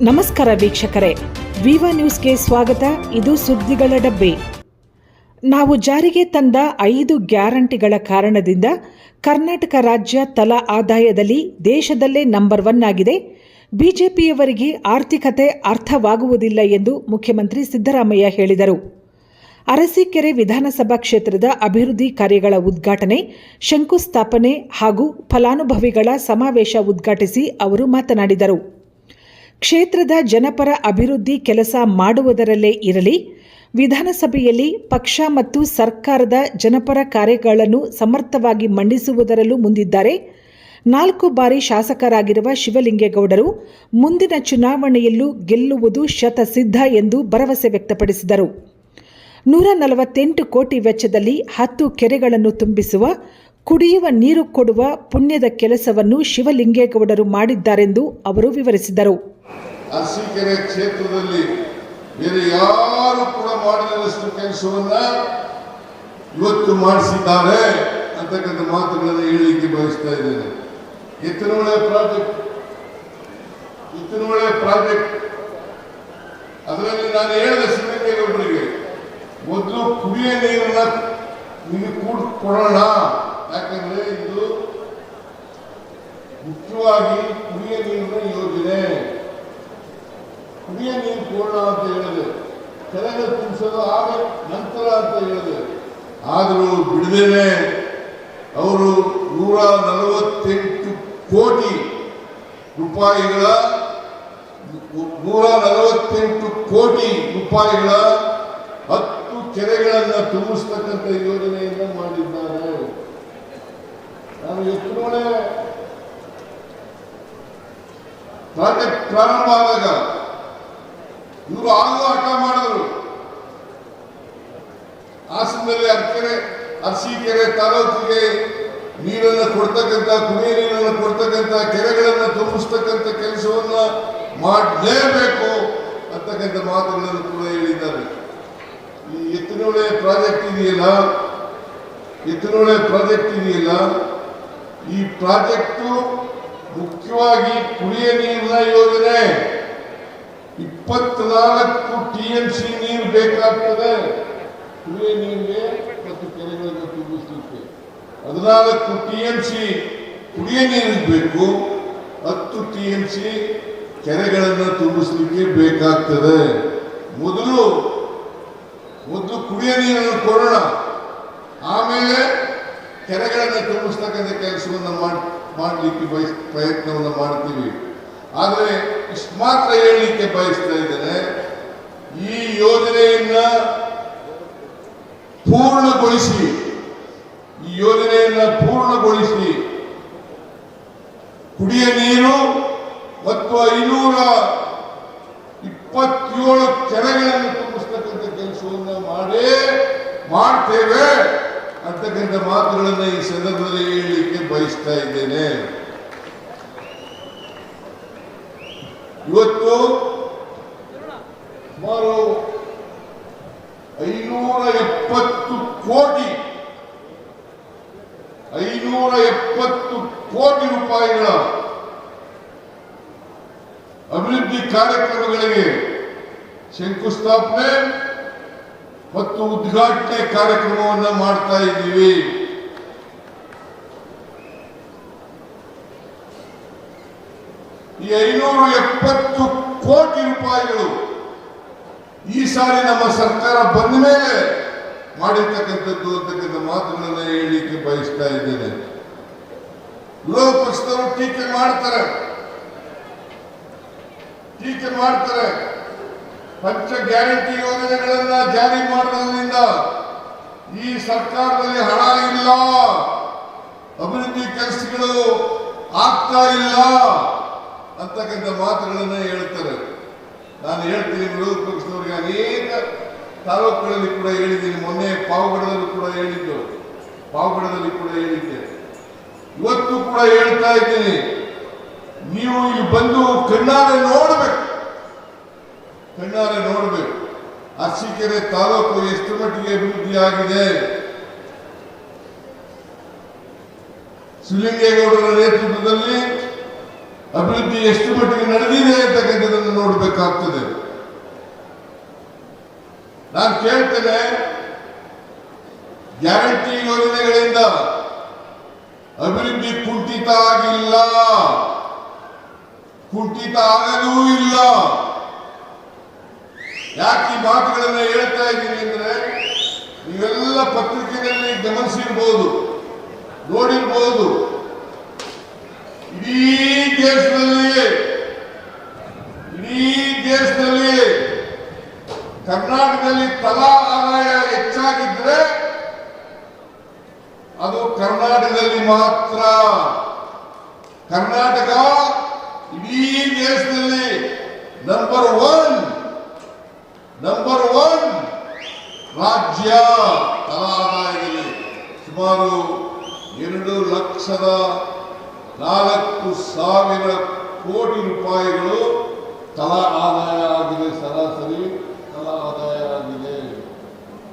ನಮಸ್ಕಾರ ವೀಕ್ಷಕರೇ. ವಿವಾ ನ್ಯೂಸ್ಗೆ ಸ್ವಾಗತ. ಇದು ಸುದ್ದಿಗಳ ಡಬ್ಬಿ. ನಾವು ಜಾರಿಗೆ ತಂದ ಐದು ಗ್ಯಾರಂಟಿಗಳ ಕಾರಣದಿಂದ ಕರ್ನಾಟಕ ರಾಜ್ಯ ತಲಾ ಆದಾಯದಲ್ಲಿ ದೇಶದಲ್ಲೇ ನಂಬರ್ ಒನ್ ಆಗಿದೆ. ಬಿಜೆಪಿಯವರಿಗೆ ಆರ್ಥಿಕತೆ ಅರ್ಥವಾಗುವುದಿಲ್ಲ ಎಂದು ಮುಖ್ಯಮಂತ್ರಿ ಸಿದ್ದರಾಮಯ್ಯ ಹೇಳಿದರು. ಅರಸೀಕೆರೆ ವಿಧಾನಸಭಾ ಕ್ಷೇತ್ರದ ಅಭಿವೃದ್ಧಿ ಕಾರ್ಯಗಳ ಉದ್ಘಾಟನೆ, ಶಂಕುಸ್ಥಾಪನೆ ಹಾಗೂ ಫಲಾನುಭವಿಗಳ ಸಮಾವೇಶ ಉದ್ಘಾಟಿಸಿ ಅವರು ಮಾತನಾಡಿದರು. ಕ್ಷೇತ್ರದ ಜನಪರ ಅಭಿವೃದ್ಧಿ ಕೆಲಸ ಮಾಡುವುದರಲ್ಲೇ ಇರಲಿ, ವಿಧಾನಸಭೆಯಲ್ಲಿ ಪಕ್ಷ ಮತ್ತು ಸರ್ಕಾರದ ಜನಪರ ಕಾರ್ಯಗಳನ್ನು ಸಮರ್ಥವಾಗಿ ಮಂಡಿಸುವುದರಲ್ಲೂ ಮುಂದಿದ್ದಾರೆ. ನಾಲ್ಕು ಬಾರಿ ಶಾಸಕರಾಗಿರುವ ಶಿವಲಿಂಗೇಗೌಡರು ಮುಂದಿನ ಚುನಾವಣೆಯಲ್ಲೂ ಗೆಲ್ಲುವುದು ಶತಸಿದ್ಧ ಎಂದು ಭರವಸೆ ವ್ಯಕ್ತಪಡಿಸಿದರು. ನೂರ ನಲವತ್ತೆಂಟು ಕೋಟಿ ವೆಚ್ಚದಲ್ಲಿ ಹತ್ತು ಕೆರೆಗಳನ್ನು ತುಂಬಿಸುವ ಕುಡಿಯುವ ನೀರು ಕೊಡುವ ಪುಣ್ಯದ ಕೆಲಸವನ್ನು ಶಿವಲಿಂಗೇಗೌಡರು ಮಾಡಿದ್ದಾರೆಂದು ಅವರು ವಿವರಿಸಿದರು. ಅರಸೀಕೆರೆ ಕ್ಷೇತ್ರದಲ್ಲಿ ಬೇರೆ ಯಾರು ಕೂಡ ಮಾಡಿದ ಕೆಲಸವನ್ನ ಇವತ್ತು ಮಾಡಿಸಿದ್ದಾರೆ ಅಂತಕ್ಕಂಥ ಮಾತುಗಳನ್ನು ಹೇಳಲಿಕ್ಕೆ ಬಯಸ್ತಾ ಇದ್ದೇನೆ. Yettinahole project Yettinahole project. ಅದರಲ್ಲಿ ನಾನು ಹೇಳಿದ ಶಿವಲಿಂಗೇಗೌಡರಿಗೆ, ಮೊದಲು ಕುಡಿಯ ನೀರನ್ನ ನಿಮಗೆ ಕೂಡ ಕೊಡೋಣ. ಯಾಕಂದ್ರೆ ಇದು ಮುಖ್ಯವಾಗಿ ಕುಡಿಯ ನೀರಿನ ಯೋಜನೆ. ಕುಡಿಯ ನೀರು ಪೂರ್ಣ ಅಂತ ಹೇಳಿದೆ. ಕೆಳಗೆ ತುಂಬಿಸೋದು ಆಗ ನಂತರ ಅಂತ ಹೇಳಿದೆ. ಆದರೂ ಬಿಡದೇನೆ, ಅವರು ನೂರ ನಲವತ್ತೆಂಟು ಕೋಟಿ ರೂಪಾಯಿಗಳ ನೂರ ನಲವತ್ತೆಂಟು ಕೋಟಿ ರೂಪಾಯಿಗಳ ಹತ್ತು ಕೆರೆಗಳನ್ನು ತುಂಬಿಸ್ತಕ್ಕಂಥ ಯೋಜನೆಯನ್ನು ಮಾಡಿದ್ದಾರೆ. ಎಷ್ಟು ನೋಡೆ ಪ್ರಾಜೆಕ್ಟ್ ಪ್ರಾರಂಭ ಆದಾಗ ಇವರು ಆಗು ಹಠ ಮಾಡಿದ್ರು. ಹಾಸನದಲ್ಲಿ ಅರ್ಕೆರೆ, ಅರಸೀಕೆರೆ ತಾಲೂಕಿಗೆ ನೀರನ್ನು ಕೊಡ್ತಕ್ಕಂಥ, ಕುಡಿಯ ನೀರನ್ನು ಕೊಡ್ತಕ್ಕಂಥ ಕೆರೆಗಳನ್ನು ತುಂಬಿಸ್ತಕ್ಕಂಥ ಕೆಲಸವನ್ನ ಮಾಡಲೇಬೇಕು ಅಂತಕ್ಕಂಥ ಮಾತುಗಳನ್ನು ಕೂಡ ಹೇಳಿದ್ದಾರೆ. ಈ ಎತ್ತಿನೊಳೆ ಪ್ರಾಜೆಕ್ಟ್ ಇದೆಯಲ್ಲ? ಎತ್ತಿನೊಳೆ ಪ್ರಾಜೆಕ್ಟ್ ಇದೆಯಲ್ಲ? ಈ ಪ್ರಾಜೆಕ್ಟು ಮುಖ್ಯವಾಗಿ ಕುಡಿಯ ನೀರಿನ ಯೋಜನೆ. ಇಪ್ಪತ್ನಾಲ್ಕು ಟಿ ಎಂ ಸಿ ನೀರು ಬೇಕಾಗ್ತದೆ. ಕುಡಿಯ ನೀರಿಗೆ ಮತ್ತು ಕೆರೆಗಳನ್ನು ತುಂಬಿಸಲಿಕ್ಕೆ ಹದಿನಾಲ್ಕು ಟಿ ಎಂ ಸಿ ಕುಡಿಯ ನೀರಿಗೆ ಬೇಕು. ಹತ್ತು ಟಿ ಎಂ ಸಿ ಕೆರೆಗಳನ್ನು ತುಂಬಿಸಲಿಕ್ಕೆ ಬೇಕಾಗ್ತದೆ. ಮೊದಲು ಮೊದಲು ಕುಡಿಯ ನೀರನ್ನು ಕೊಡೋಣ. ಆಮೇಲೆ ಕೆರೆಗಳನ್ನು ತುಂಬಿಸ್ತಕ್ಕಂಥ ಕೆಲಸವನ್ನು ಮಾಡಿ, ಮಾಡಲಿಕ್ಕೆ ಬಯಸ್, ಪ್ರಯತ್ನವನ್ನು ಮಾಡ್ತೀವಿ. ಆದರೆ ಇಷ್ಟು ಮಾತ್ರ ಹೇಳಲಿಕ್ಕೆ ಬಯಸ್ತಾ ಇದ್ದೇನೆ, ಈ ಯೋಜನೆಯನ್ನ ಪೂರ್ಣಗೊಳಿಸಿ, ಈ ಯೋಜನೆಯನ್ನ ಪೂರ್ಣಗೊಳಿಸಿ ಕುಡಿಯ ನೀರು ಮತ್ತು ಐನೂರ ಇಪ್ಪತ್ತೇಳು ಕೆರೆಗಳನ್ನು ತುಂಬಿಸ್ತಕ್ಕಂಥ ಕೆಲಸವನ್ನು ಮಾಡೇ, ಮಾಡ್ತೇವೆ. ಅಂತಕ್ಕಂಥ ಮಾತುಗಳನ್ನು ಈ ಸಂದರ್ಭದಲ್ಲಿ ಹೇಳಲಿಕ್ಕೆ ಬಯಸ್ತಾ ಇದ್ದೇನೆ. ಇವತ್ತು ಸುಮಾರು ಐನೂರ ಎಪ್ಪತ್ತು ಕೋಟಿ, ಐನೂರ ಎಪ್ಪತ್ತು ಕೋಟಿ ರೂಪಾಯಿಗಳ ಅಭಿವೃದ್ಧಿ ಕಾರ್ಯಕ್ರಮಗಳಿಗೆ ಶಂಕುಸ್ಥಾಪನೆ ಮತ್ತು ಉದ್ಘಾಟನೆ ಕಾರ್ಯಕ್ರಮವನ್ನು ಮಾಡ್ತಾ ಇದ್ದೀವಿ. ಈ ಐನೂರ ಎಪ್ಪತ್ತು ಕೋಟಿ ರೂಪಾಯಿಗಳು ಈ ಸಾರಿ ನಮ್ಮ ಸರ್ಕಾರ ಬಂದ ಮೇಲೆ ಮಾಡಿರ್ತಕ್ಕಂಥದ್ದು ಅಂತಕ್ಕಂಥ ಮಾತುಗಳನ್ನು ಹೇಳಲಿಕ್ಕೆ ಬಯಸ್ತಾ ಇದ್ದೇನೆ. ಪಕ್ಷದವರು ಟೀಕೆ ಮಾಡ್ತಾರೆ. ಟೀಕೆ ಮಾಡ್ತಾರೆ. ಪಂಚ ಗ್ಯಾರಂಟಿ ಯೋಜನೆಗಳನ್ನ ಜಾರಿ ಮಾಡೋದ್ರಿಂದ ಈ ಸರ್ಕಾರದಲ್ಲಿ ಹಣ ಇಲ್ಲ. ಅಭಿವೃದ್ಧಿ ಕೆಲಸಗಳು ಆಗ್ತಾ ಇಲ್ಲ ಅಂತಕ್ಕಂಥ ಮಾತುಗಳನ್ನ ಹೇಳ್ತಾರೆ ನಾನು ಹೇಳ್ತೀನಿ ವಿರೋಧ ಪಕ್ಷದವರಿಗೆ ಅನೇಕ ತಾಲೂಕುಗಳಲ್ಲಿ ಕೂಡ ಹೇಳಿದ್ದೀನಿ. ಮೊನ್ನೆ ಪಾವುಗಡದಲ್ಲಿ ಕೂಡ ಹೇಳಿದ್ದು. ಪಾವಗಡದಲ್ಲಿ ಕೂಡ ಹೇಳಿದ್ದೆ. ಇವತ್ತು ಕೂಡ ಹೇಳ್ತಾ ಇದ್ದೀನಿ. ನೀವು ಇಲ್ಲಿ ಬಂದು ಕಣ್ಣಾರೆ ನೋಡಬೇಕು ಕಣ್ಣಾರೆ ನೋಡಬೇಕು ಅರಸೀಕೆರೆ ತಾಲೂಕು ಎಷ್ಟು ಮಟ್ಟಿಗೆ ಅಭಿವೃದ್ಧಿಯಾಗಿದೆ ಶಿವಲಿಂಗೇಗೌಡರ ನೇತೃತ್ವದಲ್ಲಿ ಅಭಿವೃದ್ಧಿ ಎಷ್ಟು ಮಟ್ಟಿಗೆ ನಡೆದಿದೆ ಅಂತಕ್ಕಂಥದ್ದನ್ನು ನೋಡಬೇಕಾಗ್ತದೆ. ನಾನು ಕೇಳ್ತೇನೆ, ಗ್ಯಾರಂಟಿ ಯೋಜನೆಗಳಿಂದ ಅಭಿವೃದ್ಧಿ ಕುಂಠಿತ ಆಗಿಲ್ಲ. ಕುಂಠಿತ ಆಗಲೂ ಇಲ್ಲ. ಯಾಕೆ ಈ ಮಾತುಗಳನ್ನ ಹೇಳ್ತಾ ಇದ್ದೀನಿ ಅಂದ್ರೆ ನೀವೆಲ್ಲ ಪತ್ರಿಕೆಯಲ್ಲಿ ಗಮನಿಸಿರ್ಬೋದು, ನೋಡಿರ್ಬೋದು. ಇಡೀ ದೇಶದಲ್ಲಿ ಇಡೀ ದೇಶದಲ್ಲಿ ಕರ್ನಾಟಕದಲ್ಲಿ ತಲಾ ಆದಾಯ ಹೆಚ್ಚಾಗಿದ್ರೆ, ಅದು ಕರ್ನಾಟಕದಲ್ಲಿ ಮಾತ್ರ. ಕರ್ನಾಟಕ ಇಡೀ ದೇಶದಲ್ಲಿ ನಂಬರ್ ಒನ್ ನಂಬರ್ ಒನ್ ರಾಜ್ಯ ತಲಾ ಆದಾಯದಲ್ಲಿ ಸುಮಾರು ಎರಡು ಲಕ್ಷದ ನಾಲ್ಕು ಸಾವಿರ ಕೋಟಿ ರೂಪಾಯಿಗಳು ತಲಾ ಆದಾಯ ಆಗಿದೆ ಸರಾಸರಿ ತಲಾ ಆದಾಯ.